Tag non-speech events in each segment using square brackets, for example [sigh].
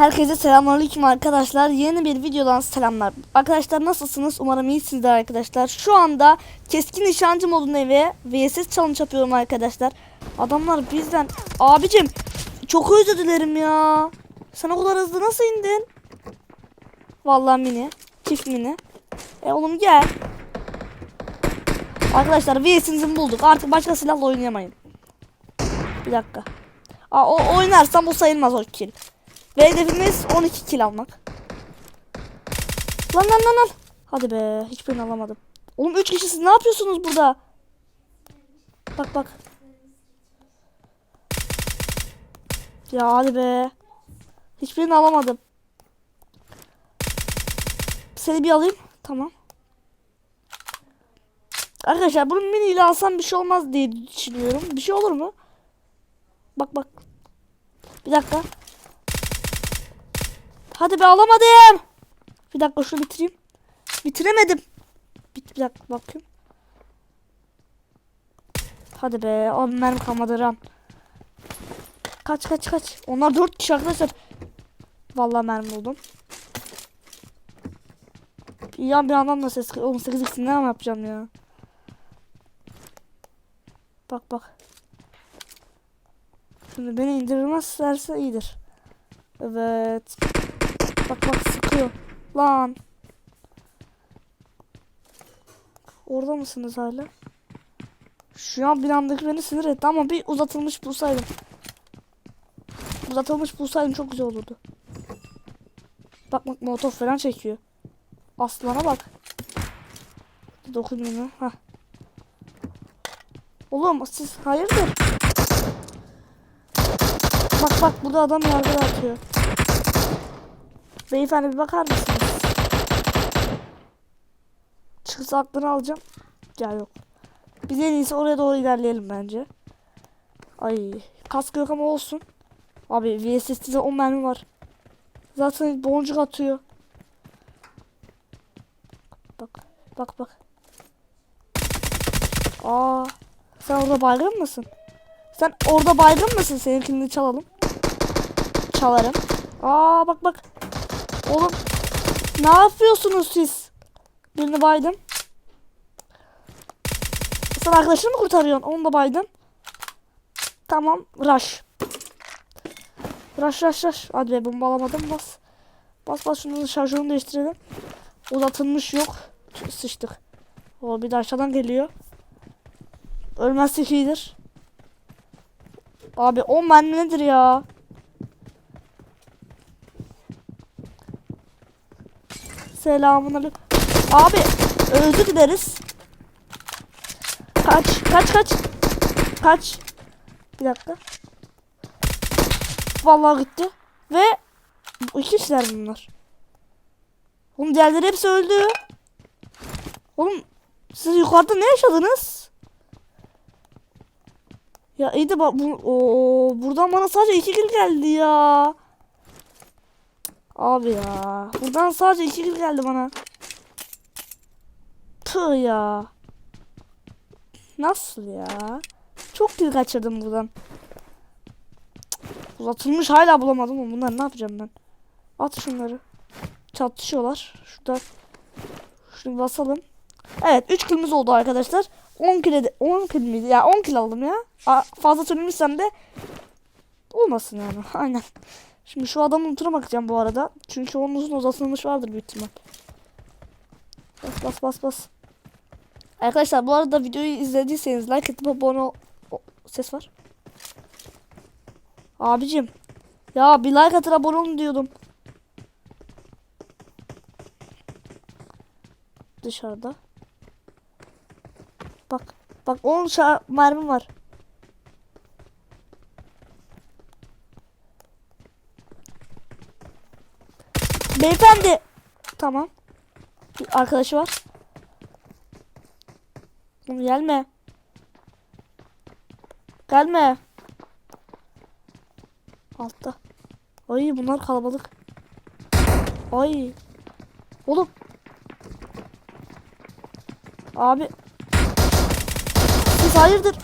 Herkese selamünaleyküm arkadaşlar. Yeni bir videodan selamlar. Arkadaşlar nasılsınız? Umarım iyisinizdir arkadaşlar. Şu anda keskin nişancı modunda ve VSS challenge yapıyorum arkadaşlar. Adamlar bizden abicim çok özür dilerim ya. Sen o kadar hızlı nasıl indin? Vallahi mini, çift mini. E oğlum gel. Arkadaşlar VS'inizi bulduk. Artık başka silahla oynayamayın. Bir dakika. Aa, o oynarsam o sayılmaz o kill. Ve hedefimiz 12 kill almak. Lan lan lan lan. Hadi be hiçbirini alamadım. Oğlum 3 kişi siz ne yapıyorsunuz burada? Bak bak. Ya hadi be. Hiçbirini alamadım. Seni bir alayım. Tamam. Arkadaşlar bunu mini ile alsam bir şey olmaz diye düşünüyorum. Bir şey olur mu? Bak bak. Bir dakika. Hadi be alamadım. Bir dakika şunu bitireyim. Bitiremedim. Bit bir dakika bakayım. Hadi be. Abi mermi kalmadı ram. Kaç kaç kaç. Onlar dört kişi arkadaşlar. Vallahi mermi buldum. Ya bir yandan da ses 18 x'ini ne yapacağım ya. Bak bak. Şimdi beni indirmezlerse iyidir. Evet. Bak bak sıkıyor. Lan. Orada mısınız hala? Şu an binamdaki beni sinir etti ama bir uzatılmış bulsaydım. Uzatılmış bulsaydım çok güzel olurdu. Bak bak motor falan çekiyor. Aslana bak. Dokunmuyor. Hah. Oğlum siz hayırdır? Bak bak burada adam yargıda atıyor. Beyefendi bir bakar mısınız? Çıksa aklını alacağım. Ya yok. Biz en iyisi oraya doğru ilerleyelim bence. Ay kask yok ama olsun. Abi VSS'de 10 mermi var. Zaten boncuk atıyor. Bak bak bak. Aa sen orada baygın mısın? Sen orada baygın mısın? Seninkini çalalım. Çalarım. Aa bak bak. Oğlum ne yapıyorsunuz siz? Birini baydım. Sen arkadaşını mı kurtarıyorsun? Onu da baydım. Tamam. Rush. Rush rush rush. Hadi be bombalamadım bas. Bas bas şunun şarjörünü değiştirelim. Uzatılmış yok. Sıçtık. O bir de aşağıdan geliyor. Ölmezsek iyidir. Abi 10 mermi nedir ya? Selamun aleyküm. Abi özür dileriz. Kaç kaç kaç. Kaç. Bir dakika. Vallahi gitti. Ve iki kişiler bunlar. Oğlum diğerleri hepsi öldü. Oğlum siz yukarıda ne yaşadınız? Ya iyi de bu, o, buradan bana sadece iki kill geldi ya. Abi ya. Buradan sadece iki kill geldi bana. Tüh ya. Nasıl ya? Çok kill kaçırdım buradan. Uzatılmış hala bulamadım ama bunlar ne yapacağım ben? At şunları. Çatışıyorlar. Şurada. Şunu basalım. Evet 3 killimiz oldu arkadaşlar. 10 kill 10 kill miydi? Ya 10 kill aldım ya. Aa, fazla söylemişsem de olmasın yani. [laughs] Aynen. Şimdi şu adamın ultra bakacağım bu arada. Çünkü onun uzun uzatılmış vardır büyük ihtimal. Bas bas bas bas. Arkadaşlar bu arada videoyu izlediyseniz like atıp abone ol. Ses var. Abicim. Ya bir like atın abone olun diyordum. Dışarıda. Bak. Bak 10 şa- mermim var. Beyefendi. Tamam. Bir arkadaşı var. Gelme. Gelme. Altta. Ay bunlar kalabalık. Ay. Oğlum. Abi. Siz hayırdır?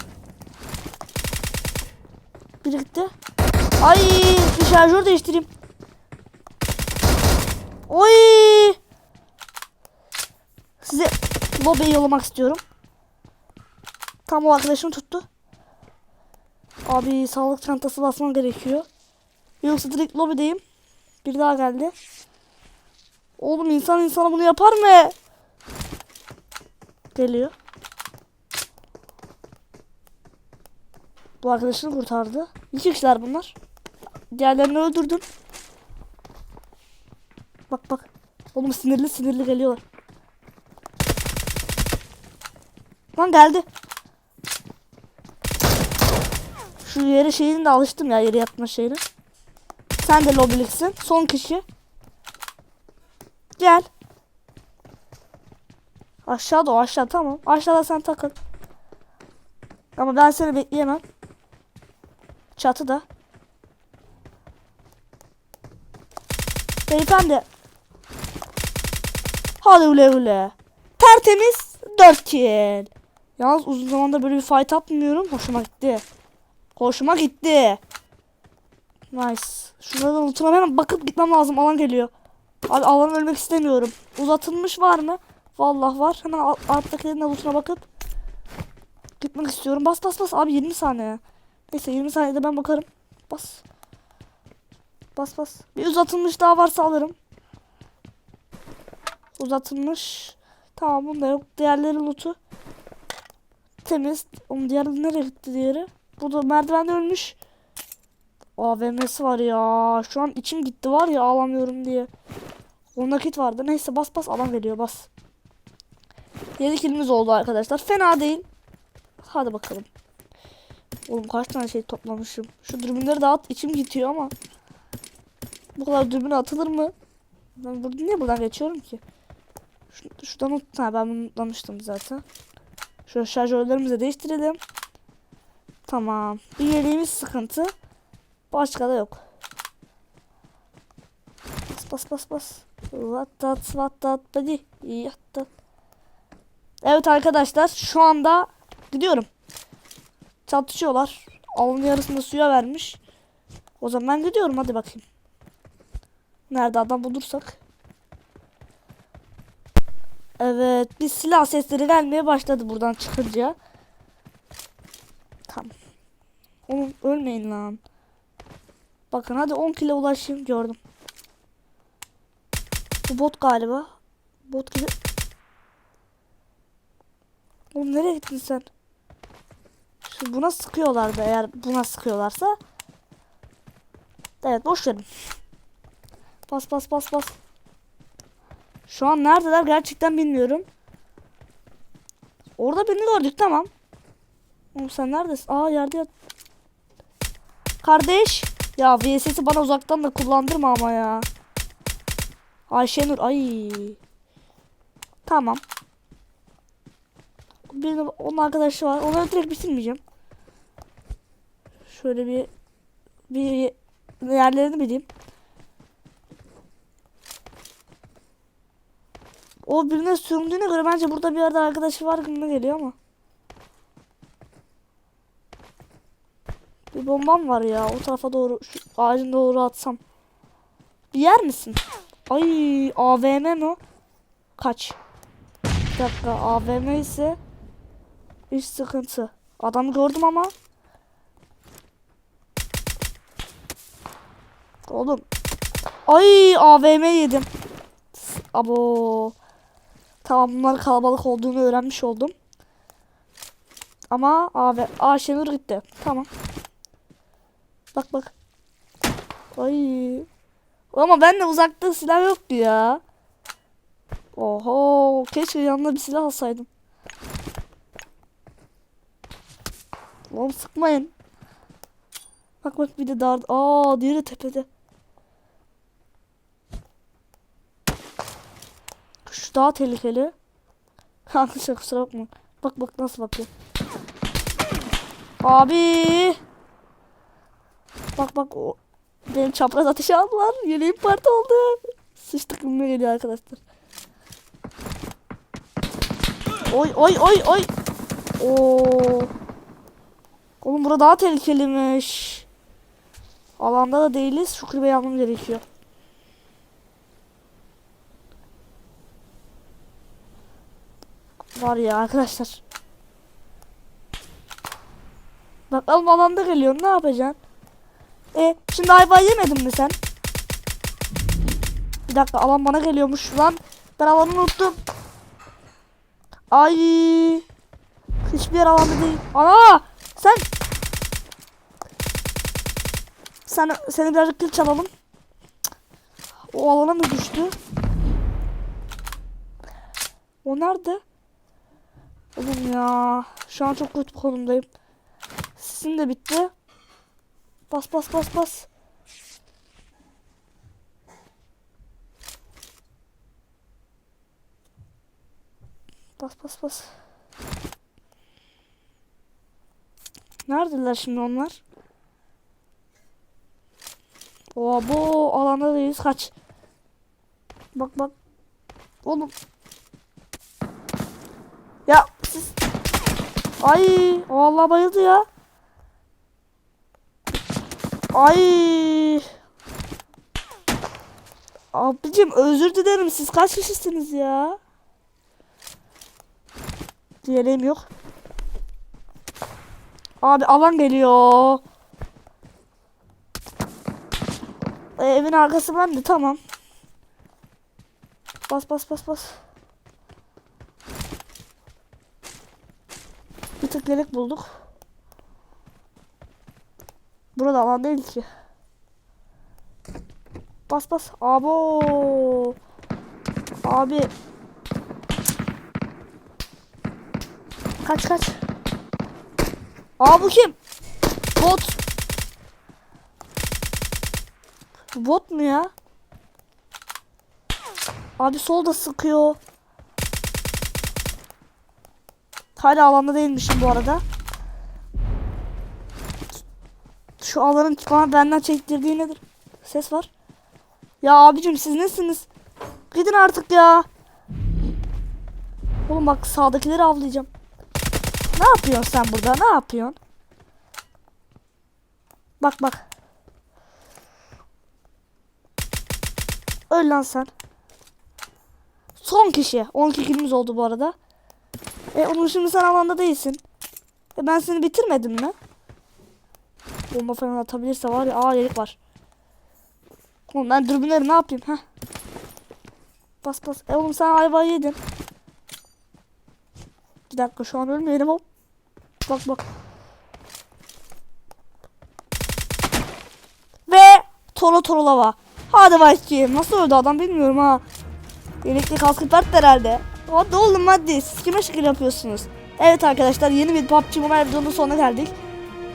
Biri gitti. Ay bir şarjör değiştireyim. Oy! Size lobiye yollamak istiyorum. Tam o arkadaşım tuttu. Abi sağlık çantası basmam gerekiyor. Yoksa direkt lobideyim. Bir daha geldi. Oğlum insan insana bunu yapar mı? Geliyor. Bu arkadaşını kurtardı. İki kişiler bunlar. Diğerlerini öldürdüm. Bak bak. Oğlum sinirli sinirli geliyorlar. Lan geldi. Şu yere şeyini de alıştım ya yere yatma şeyini. Sen de lobiliksin. Son kişi. Gel. Aşağıda o aşağı tamam. Aşağıda sen takıl. Ama ben seni bekleyemem. Çatıda. Beyefendi. Hadi ule ule. Tertemiz 4 kill. Yalnız uzun zamandır böyle bir fight atmıyorum. Hoşuma gitti. Hoşuma gitti. Nice. Şunlardan unutmam hemen bakıp gitmem lazım. Alan geliyor. Abi alan ölmek istemiyorum. Uzatılmış var mı? Vallahi var. Hemen alt- alttakilerin avutuna bakıp gitmek istiyorum. Bas bas bas. Abi 20 saniye. Neyse 20 saniyede ben bakarım. Bas. Bas bas. Bir uzatılmış daha varsa alırım. Uzatılmış. Tamam bunda yok. Diğerleri loot'u. Temiz. Onun diğeri nereye gitti diğeri? Bu da merdivende ölmüş. AVM'si var ya. Şu an içim gitti var ya ağlamıyorum diye. O nakit vardı. Neyse bas bas alan veriyor bas. 7 kilimiz oldu arkadaşlar. Fena değil. Hadi bakalım. Oğlum kaç tane şey toplamışım. Şu dürbünleri dağıt içim gidiyor ama. Bu kadar dürbün atılır mı? Ben burada niye buradan geçiyorum ki? Şu, şuradan unut- ha, ben bunu unutlamıştım zaten. Şöyle şarjörlerimizi de değiştirelim. Tamam. Bir yeleğimiz sıkıntı. Başka da yok. Bas bas bas bas. Vattat vattat hadi. Yattı. Evet arkadaşlar şu anda gidiyorum. Çatışıyorlar. Avın yarısını suya vermiş. O zaman ben gidiyorum hadi bakayım. Nerede adam bulursak. Evet bir silah sesleri gelmeye başladı buradan çıkınca. Tamam. Oğlum ölmeyin lan. Bakın hadi 10 kilo ulaşayım gördüm. Bu bot galiba. Bot gibi. Oğlum nereye gittin sen? Şu buna sıkıyorlardı eğer buna sıkıyorlarsa. Evet boş verin. Bas bas bas bas. Şu an neredeler gerçekten bilmiyorum. Orada birini gördük tamam. Oğlum sen neredesin? Aa yerde yat. Kardeş. Ya VSS'i bana uzaktan da kullandırma ama ya. Ayşenur ay. Tamam. Bir onun arkadaşı var. Onları direkt bitirmeyeceğim. Şöyle bir bir yerlerini bileyim. O birine süründüğüne göre bence burada bir yerde arkadaşı var gibi geliyor ama. Bir bombam var ya. O tarafa doğru şu ağacın doğru atsam. Bir yer misin? Ay AVM mi o? Kaç. Bir dakika AVM ise hiç sıkıntı. Adamı gördüm ama. Oğlum. Ay AVM yedim. Abo. Tamam bunlar kalabalık olduğunu öğrenmiş oldum. Ama abi Ayşenur gitti. Tamam. Bak bak. Ay. Ama ben de uzakta silah yoktu ya. Oho, keşke yanına bir silah alsaydım. Oğlum sıkmayın. Bak bak bir de dar. Aa, diğeri tepede. Şu daha tehlikeli. [laughs] Kanka kusura bakma. Bak bak nasıl bakıyor. Abi. Bak bak o benim çapraz ateşe aldılar. Yeleğim parti oldu. Sıçtık mı geliyor arkadaşlar. Oy oy oy oy. Oo. Oğlum burada daha tehlikeliymiş. Alanda da değiliz. Şu kulübeyi almam gerekiyor. Var ya arkadaşlar. Bakalım alanda geliyor. Ne yapacaksın? E şimdi ayva yemedin mi sen? Bir dakika alan bana geliyormuş lan. Ben alanı unuttum. Ay. Hiçbir yer alanda değil. Ana! Sen sen seni birazcık kill çalalım. O alana mı düştü? O nerede? Oğlum ya. Şu an çok kötü bir konumdayım. Sizin de bitti. Bas bas bas bas. Bas bas bas. Neredeler şimdi onlar? Oo bu alanda değiliz kaç. Bak bak. Oğlum. Ya. Ay vallahi bayıldı ya. Ay. Abicim özür dilerim siz kaç kişisiniz ya? Diyelim yok. Abi alan geliyor. E, evin arkası bende tamam. Bas bas bas bas. Yelek bulduk. Burada alan değil ki. Bas bas. Abo. Abi. Kaç kaç. Aa bu kim? Bot. Bot mu ya? Abi solda sıkıyor. Hala alanda değilmişim bu arada. Şu alanın bana benden çektirdiği nedir? Ses var. Ya abicim siz nesiniz? Gidin artık ya. Oğlum bak sağdakileri avlayacağım. Ne yapıyorsun sen burada? Ne yapıyorsun? Bak bak. Öl lan sen. Son kişi. 12 kilimiz oldu bu arada. E onun şimdi sen alanda değilsin. E ben seni bitirmedim mi? Bomba falan atabilirse var ya. Aa yerik var. Oğlum ben dürbünleri ne yapayım? Heh. Bas bas. E oğlum sen ayvayı yedin. Bir dakika şu an ölmeyelim hop. Bak bak. Ve Toro Torolava. Hadi bakayım. Nasıl öldü adam bilmiyorum ha. Yelekli kaskı pert herhalde. Hadi oğlum hadi. Siz kime şekil yapıyorsunuz? Evet arkadaşlar yeni bir PUBG Mobile videonun sonuna geldik.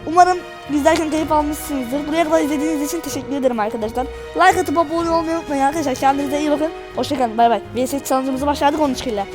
Umarım izlerken keyif almışsınızdır. Buraya kadar izlediğiniz için teşekkür ederim arkadaşlar. Like atıp abone olmayı unutmayın arkadaşlar. Kendinize iyi bakın. Hoşçakalın. Bay bay. VS challenge'ımızı başardık 13 kille.